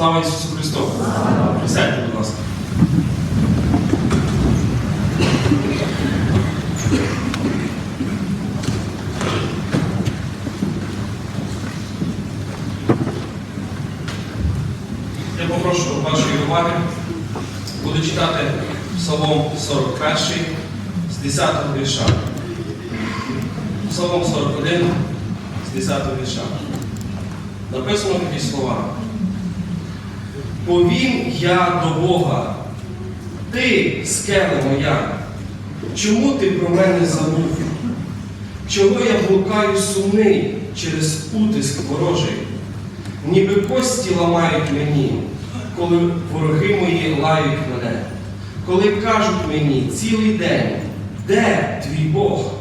Слава Ісусу Христу! Присядьте, будь ласка. Я попрошу вашої уваги. Буду читати Псалом 41 з 10 вірша. Псалом 41 з 10 вірша. Написано такі слова. Повім я до Бога, ти, скеле моя, чому ти про мене забув? Чого я блукаю сумний через утиск ворожий? Ніби кості ламають мені, коли вороги мої лають мене, коли кажуть мені цілий день, де твій Бог?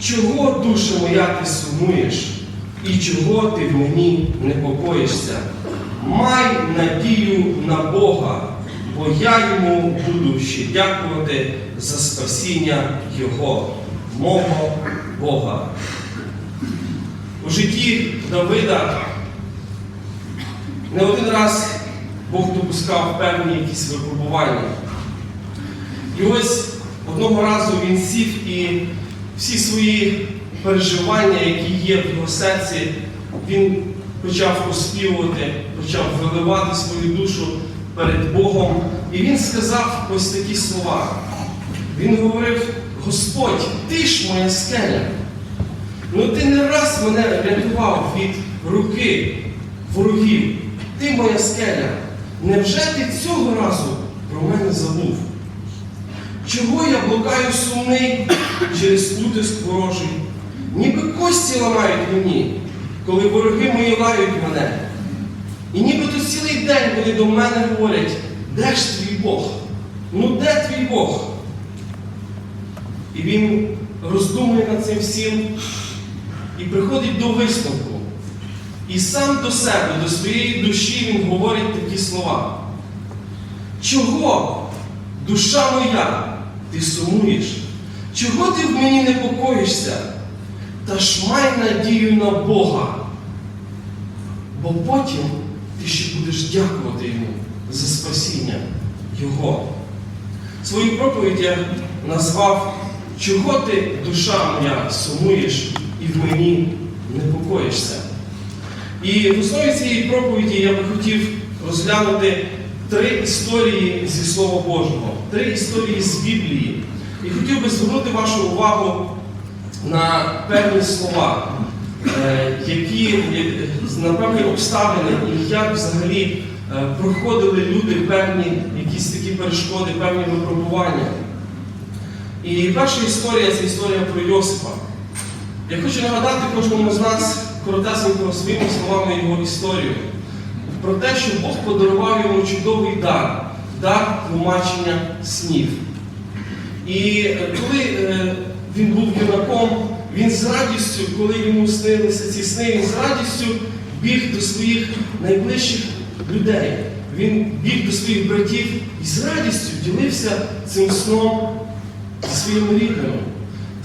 Чого, душа моя, ти сумуєш, і чого ти в мені непокоїшся? Май надію на Бога, бо я йому буду ще дякувати за спасіння Його, мого Бога. У житті Давида не один раз Бог допускав певні якісь випробування. І ось одного разу він сів і всі свої переживання, які є в його серці, він почав оспівувати, почав виливати свою душу перед Богом. І він сказав ось такі слова. Він говорив: Господь, ти ж моя скеля. Ну ти не раз мене рятував від руки ворогів. Ти моя скеля. Невже ти цього разу про мене забув? Чого я блукаю сумний через утиск ворожий? Ніби кості ламають мені, коли вороги мої лають мене. І нібито цілий день вони до мене говорять, де ж твій Бог? Ну де твій Бог? І він роздумує над цим всім і приходить до висновку. І сам до себе, до своєї душі він говорить такі слова. Чого, душа моя, ти сумуєш? Чого ти в мені непокоїшся? Та ж май надію на Бога. Бо потім ти ще будеш дякувати йому за спасіння Його. Свою проповідь я назвав Чого ти, душа моя, сумуєш і в мені непокоїшся? І в основі цієї проповіді я би хотів розглянути три історії зі Слова Божого, три історії з Біблії. І хотів би звернути вашу увагу на певні слова, які е, на певні обставини і як взагалі е, проходили люди певні якісь такі перешкоди, певні випробування. І перша історія це історія про Йосипа. Я хочу нагадати кожному з нас коротесенько своїми словами його історію про те, що Бог подарував йому чудовий дар, дар тлумачення снів. І е, коли він був юнаком, він з радістю, коли йому снилися ці сни, він з радістю біг до своїх найближчих людей. Він біг до своїх братів і з радістю ділився цим сном зі своїми рідними.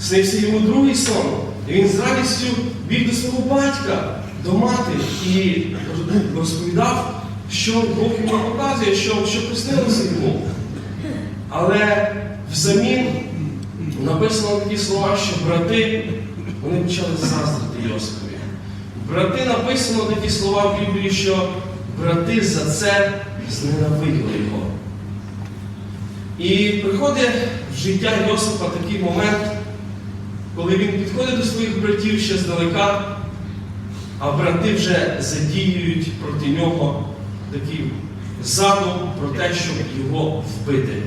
Снився йому другий сон. І він з радістю біг до свого батька, до мати і розповідав, що Бог йому показує, що, що приснилося йому. Але взамін написано такі слова, що брати вони почали заздрити Йосипові. Брати написано такі слова в Біблії, що брати за це зненавиділи його. І приходить в життя Йосипа такий момент, коли він підходить до своїх братів ще здалека, а брати вже задіюють проти нього такий задум про те, щоб його вбити.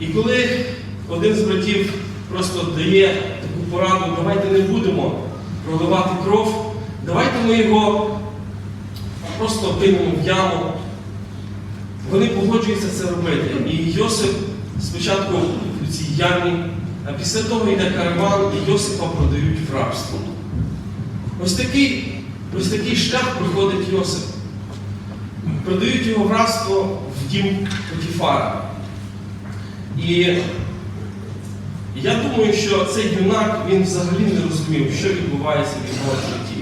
І коли один з братів просто дає таку пораду, давайте не будемо проливати кров, давайте ми його просто кинемо в яму. Вони погоджуються це робити. І Йосип спочатку у цій ямі, а після того йде караван, і Йосипа продають в рабство. Ось такий, ось такий шлях проходить Йосип. Продають його в рабство в дім Потіфара. І я думаю, що цей юнак він взагалі не розумів, що відбувається в його житті.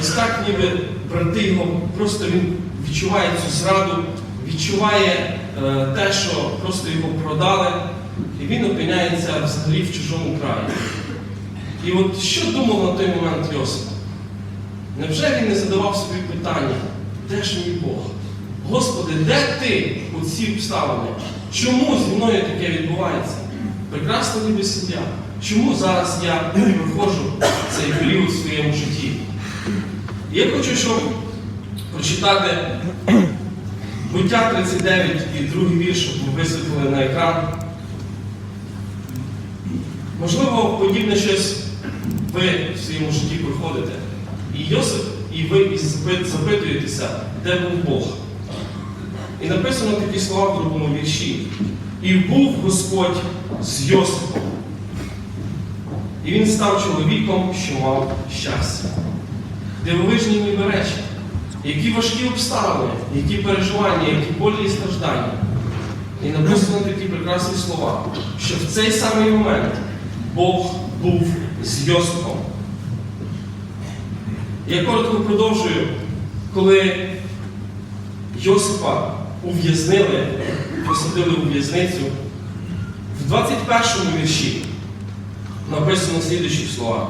ось так ніби брати його, просто він відчуває цю зраду, відчуває е, те, що просто його продали, і він опиняється взагалі в чужому краї. І от що думав на той момент Йосип? Невже він не задавав собі питання, де ж мій Бог? Господи, де ти у ці обставини? Чому зі мною таке відбувається? Прекрасно ніби суддя. Чому зараз я виходжу в цей період в своєму житті? Я хочу, щоб прочитати буття 39 і другий вірш, щоб ви висвітлили на екран. Можливо, подібне щось ви в своєму житті проходите. І Йосип, і ви запитуєтеся, де був Бог. І написано такі слова в другому вірші. І був Господь з Йосипом. І він став чоловіком, що мав щастя. Дивовижні ніби речі, які важкі обставини, які переживання, які болі і страждання. І написано такі прекрасні слова, що в цей самий момент Бог був з Йосипом. Я коротко продовжую, коли Йосипа ув'язнили, посадили у в'язницю, в 21 вірші написано слідуючі слова.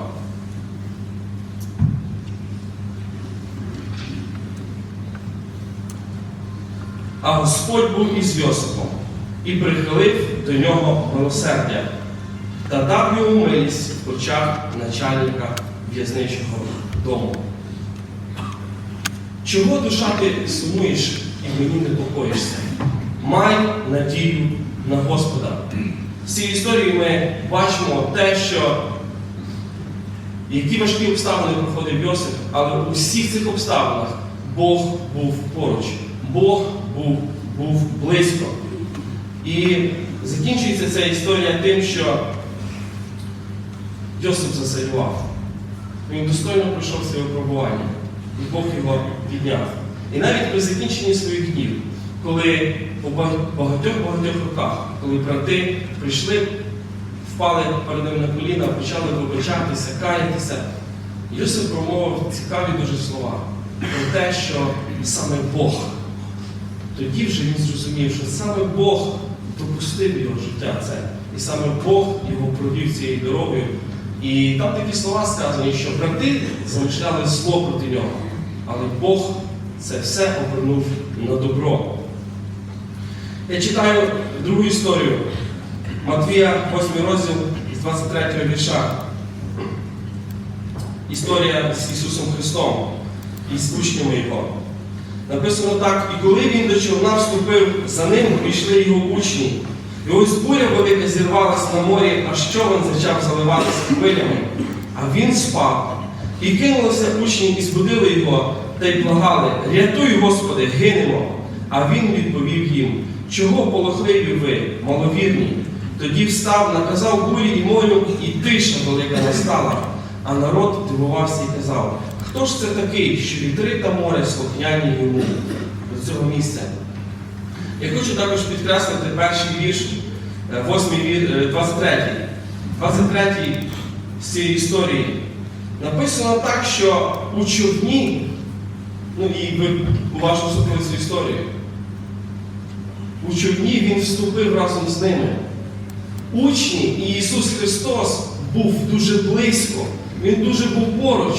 А Господь був із Йосипом і прихилив до нього милосердя та дав йому милість в очах начальника в'язничого дому. Чого душа ти сумуєш і мені непокоїшся? Май надію на Господа. В цій історії ми бачимо те, що які важкі обставини проходив Йосип, але у всіх цих обставинах Бог був поруч, Бог був, був близько. І закінчується ця історія тим, що Йосип засадював. Він достойно пройшов це випробування, і Бог його підняв. І навіть при закінченні своїх днів, коли по багатьох-багатьох роках, коли брати прийшли, впали перед ним на коліна, почали вибачатися, каятися, Йосип промовив цікаві дуже слова про те, що саме Бог. Тоді вже він зрозумів, що саме Бог допустив його життя це. І саме Бог його провів цією дорогою. І там такі слова сказані, що брати замишляли зло проти нього, але Бог це все обернув на добро. Я читаю другу історію Матвія, 8 розділ з 23 вірша. Історія з Ісусом Христом і з учнями Його. Написано так, і коли він до човна вступив, за ним прийшли його учні. І ось буря велика зірвалась на морі, аж човен почав заливатися хвилями. А він спав. І кинулися учні і збудили його, та й благали, рятуй, Господи, гинемо. А він відповів їм, чого полохливі ви, маловірні? Тоді встав, наказав бурі і морю, і тиша велика настала. А народ дивувався і казав, хто ж це такий, що вітри та море слухняні йому до цього місця? Я хочу також підкреслити перший вірш, е, восьмий вір, е, 23. 23 з цієї історії. Написано так, що у човні, ну і ви уважно слухали цю історію. У човні він вступив разом з ними. Учні і Ісус Христос був дуже близько, Він дуже був поруч.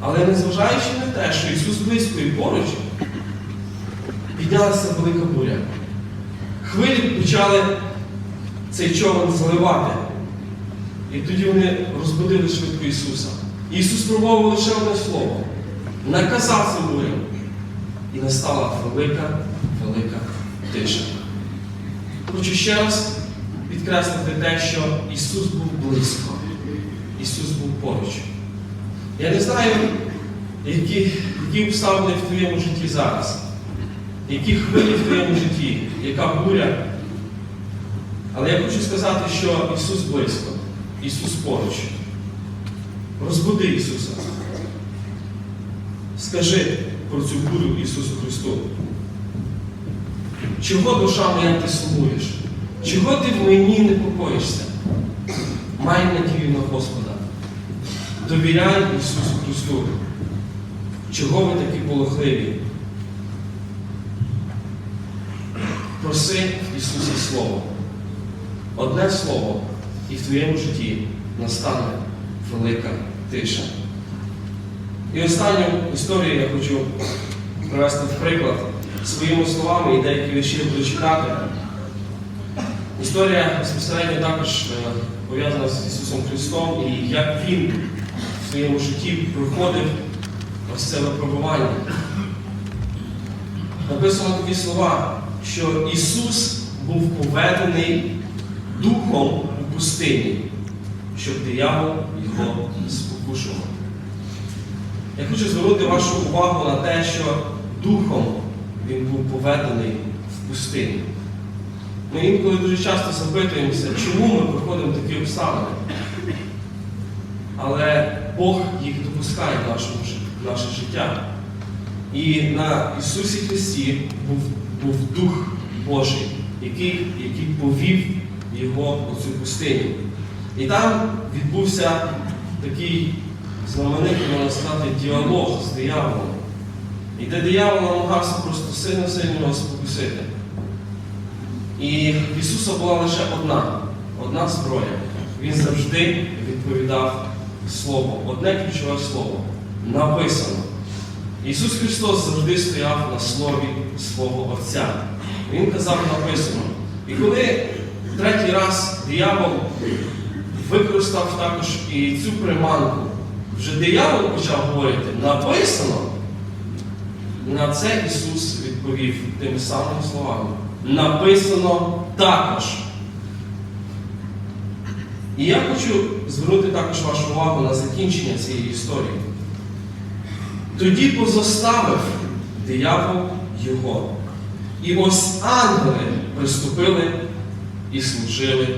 Але незважаючи на те, що Ісус близько і поруч, піднялася велика буря. Хвилі почали цей човен заливати. І тоді вони розбудили швидко Ісуса. І Ісус промовив лише одне слово. Наказав бурю. І настала велика, велика тиша. Хочу ще раз підкреслити те, що Ісус був близько. Ісус був поруч. Я не знаю, які, які обставини в твоєму житті зараз, які хвилі в твоєму житті, яка буря. Але я хочу сказати, що Ісус близько, Ісус поруч. Розбуди Ісуса. Скажи про цю бурю Ісусу Христу. Чого душа моя ти сумуєш? Чого ти в мені непокоїшся? Май надію на Господа. Довіряй Ісусу Христу. Чого ви такі полохливі? Проси в Ісусі Слово. Одне слово, і в твоєму житті настане велика тиша. І останню історію я хочу привести в приклад своїми словами і деякі вірші прочитати. Історія безпосередньо також е, пов'язана з Ісусом Христом і як Він в своєму житті проходив ось це випробування. Написано такі слова, що Ісус був поведений духом у пустині, щоб диявол його спокушував. Я хочу звернути вашу увагу на те, що духом він був поведений в пустині. Ми інколи дуже часто запитуємося, чому ми проходимо такі обставини. Але Бог їх допускає в нашому, в наше життя. І на Ісусі Христі був, був Дух Божий, який, який повів його у цю пустиню. І там відбувся такий знаменитий, можна сказати, діалог з дияволом. І де диявол намагався просто сильно-сильно його спокусити. І в Ісуса була лише одна, одна зброя. Він завжди відповідав Слово, одне ключове слово написано. Ісус Христос завжди стояв на слові свого Отця. Він казав написано. І коли третій раз диявол використав також і цю приманку, вже диявол почав говорити написано. На це Ісус відповів тими самими словами. Написано також. І я хочу звернути також вашу увагу на закінчення цієї історії. Тоді позоставив диявол його. І ось ангели приступили і служили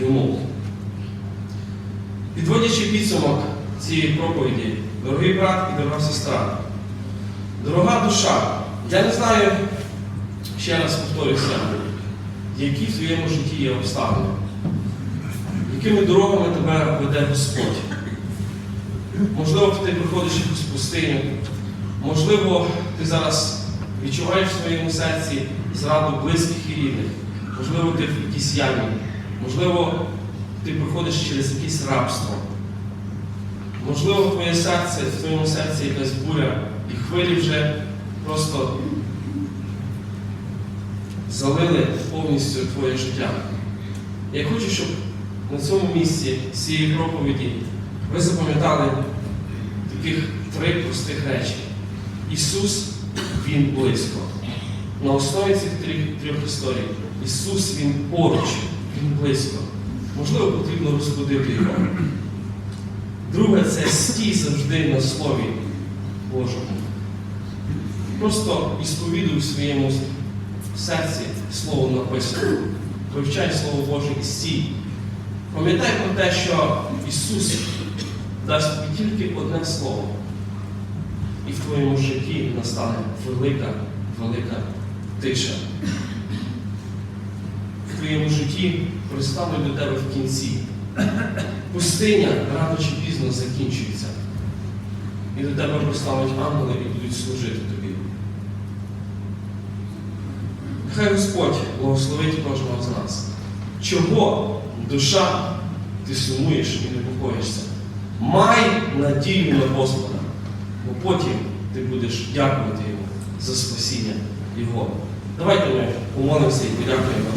йому. Підводячи підсумок цієї проповіді, дорогий брат і дорога сестра, дорога душа, я не знаю, ще раз повторюся, які в твоєму житті є обставини, якими дорогами тебе веде Господь. Можливо, ти приходиш якусь пустиню, можливо, ти зараз відчуваєш в своєму серці зраду близьких і рідних, можливо, ти в якійсь ямі, можливо, ти проходиш через якесь рабство. Можливо, твоє серце, в твоєму серці якась буря, і хвилі вже просто залили повністю твоє життя. Я хочу, щоб на цьому місці цієї проповіді ви запам'ятали таких три простих речі. Ісус, Він близько. На основі цих трьох, історій Ісус Він поруч, Він близько. Можливо, потрібно розбудити його. Друге, це стій завжди на Слові Божому. Просто ісповідуй в своєму серці Слово написано. Вивчай Слово Боже і стій. Пам'ятай про те, що Ісус дасть тобі тільки одне слово. І в твоєму житті настане велика, велика тиша. В твоєму житті пристануть до тебе в кінці. Пустиня рано чи пізно закінчується. І до тебе пристануть ангели і будуть служити тобі. Нехай Господь благословить кожного з нас. Чого душа ти сумуєш і непокоїшся? Май надію на Господа, бо потім ти будеш дякувати Йому за спасіння Його. Давайте ми помолимося і подякуємо.